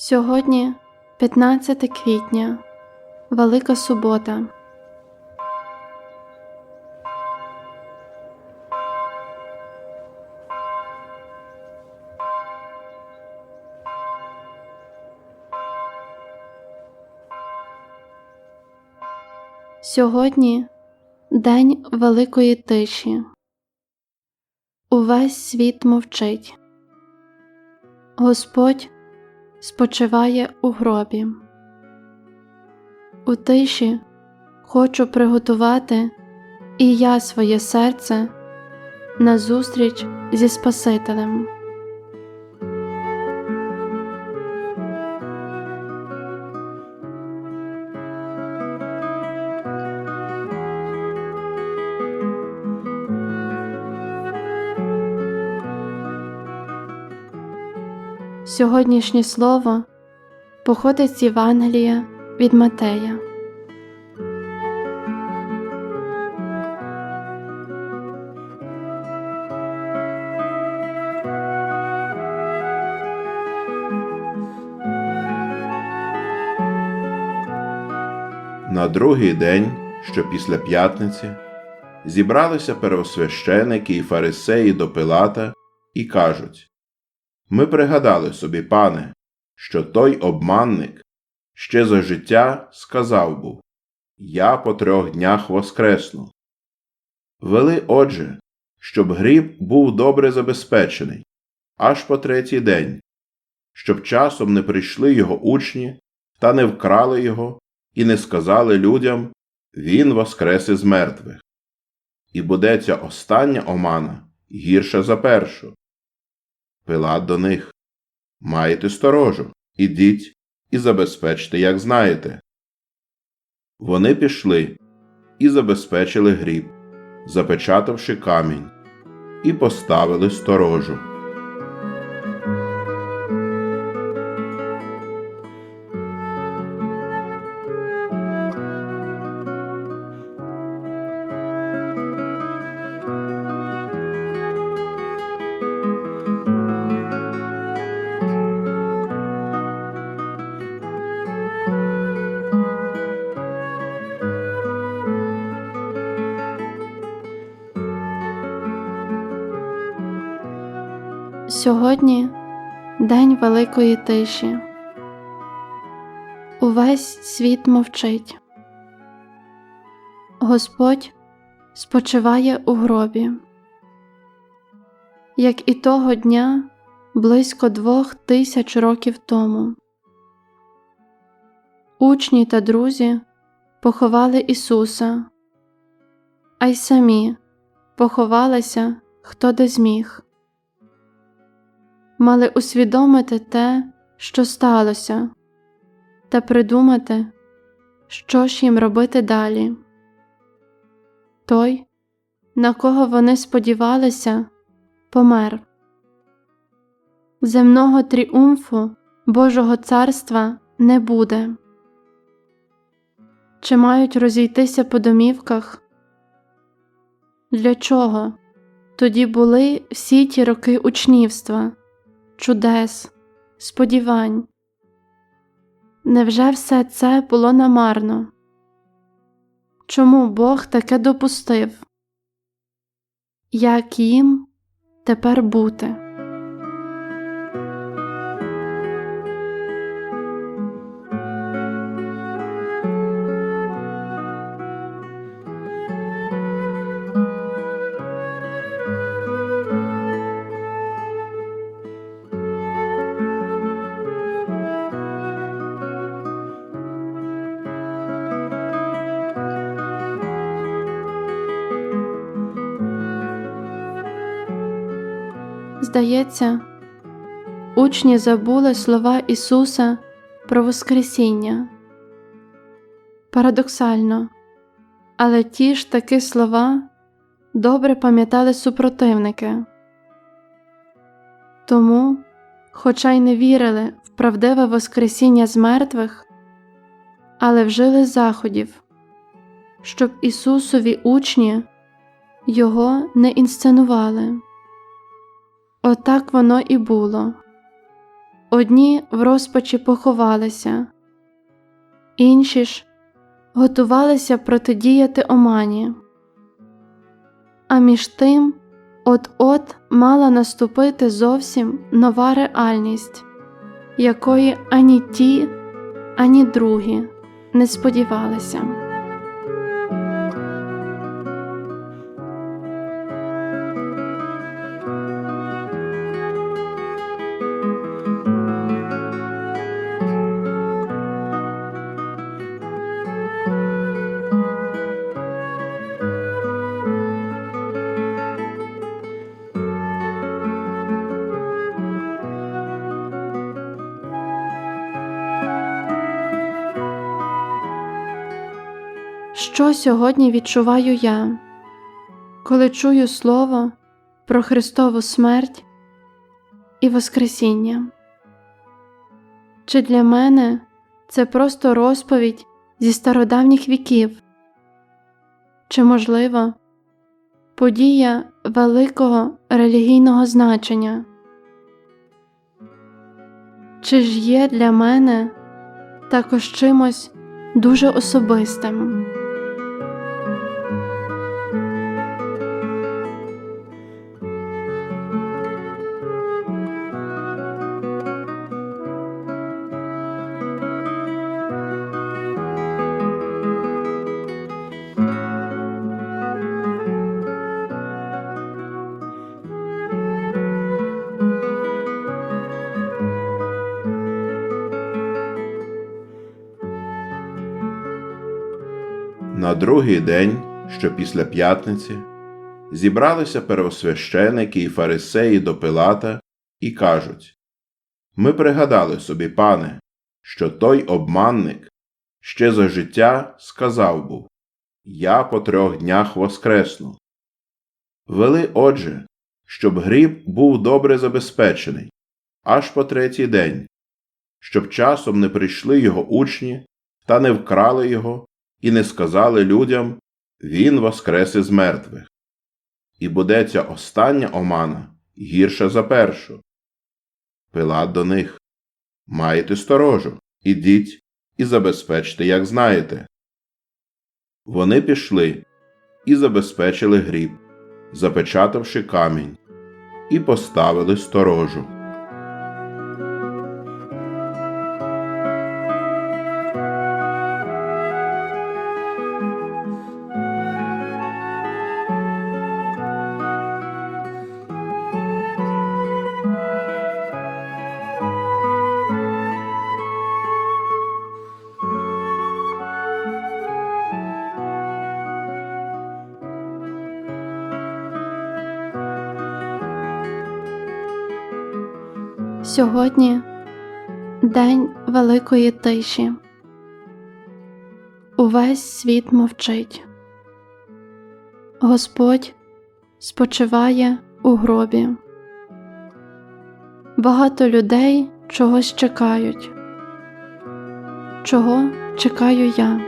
Сьогодні 15 квітня, Велика Субота. Сьогодні День Великої тиші. Увесь світ мовчить. Господь спочиває у гробі. У тиші хочу приготувати і я своє серце на зустріч зі Спасителем. Сьогоднішнє слово походить з Євангелія від Матея. На другий день, що після п'ятниці, зібралися первосвященики і фарисеї до Пилата і кажуть Ми пригадали собі, пане, що той обманник ще за життя сказав був Я по трьох днях воскресну. Вели, отже, щоб гріб був добре забезпечений, аж по третій день, щоб часом не прийшли його учні та не вкрали його і не сказали людям Він воскрес із мертвих. І буде ця остання омана гірша за першу. Пилат до них Маєте сторожу, ідіть і забезпечте, як знаєте. Вони пішли і забезпечили гріб, запечатавши камінь, і поставили сторожу. Сьогодні День Великої тиші. Увесь світ мовчить. Господь спочиває у гробі. Як і того дня близько двох тисяч років тому. Учні та друзі поховали Ісуса, а й самі поховалися хто де зміг мали усвідомити те, що сталося, та придумати, що ж їм робити далі. Той, на кого вони сподівалися, помер. Земного тріумфу Божого царства не буде. Чи мають розійтися по домівках? Для чого тоді були всі ті роки учнівства? Чудес, сподівань. Невже все це було намарно? Чому Бог таке допустив? Як їм тепер бути? Здається, учні забули слова Ісуса про Воскресіння. Парадоксально, але ті ж таки слова добре пам'ятали супротивники. Тому, хоча й не вірили в правдиве Воскресіння з мертвих, але вжили заходів, щоб Ісусові учні його не інсценували. Отак воно і було. одні в розпачі поховалися, інші ж готувалися протидіяти омані. А між тим от-от мала наступити зовсім нова реальність, якої ані ті, ані другі не сподівалися. Що сьогодні відчуваю я, коли чую слово про Христову смерть і Воскресіння? Чи для мене це просто розповідь зі стародавніх віків? Чи, можливо, подія великого релігійного значення? Чи ж є для мене також чимось дуже особистим? Другий день, що після п'ятниці, зібралися первосвященики і фарисеї до Пилата і кажуть Ми пригадали собі, пане, що той обманник ще за життя сказав був Я по трьох днях воскресну. Вели, отже, щоб гріб був добре забезпечений, аж по третій день, щоб часом не прийшли його учні та не вкрали його і не сказали людям Він воскрес із мертвих. І буде ця остання омана гірша за першу. Пилат до них Маєте сторожу, ідіть і забезпечте, як знаєте. Вони пішли і забезпечили гріб, запечатавши камінь, і поставили сторожу. Сьогодні день великої тиші. Увесь світ мовчить. Господь спочиває у гробі. Багато людей чогось чекають. Чого чекаю я?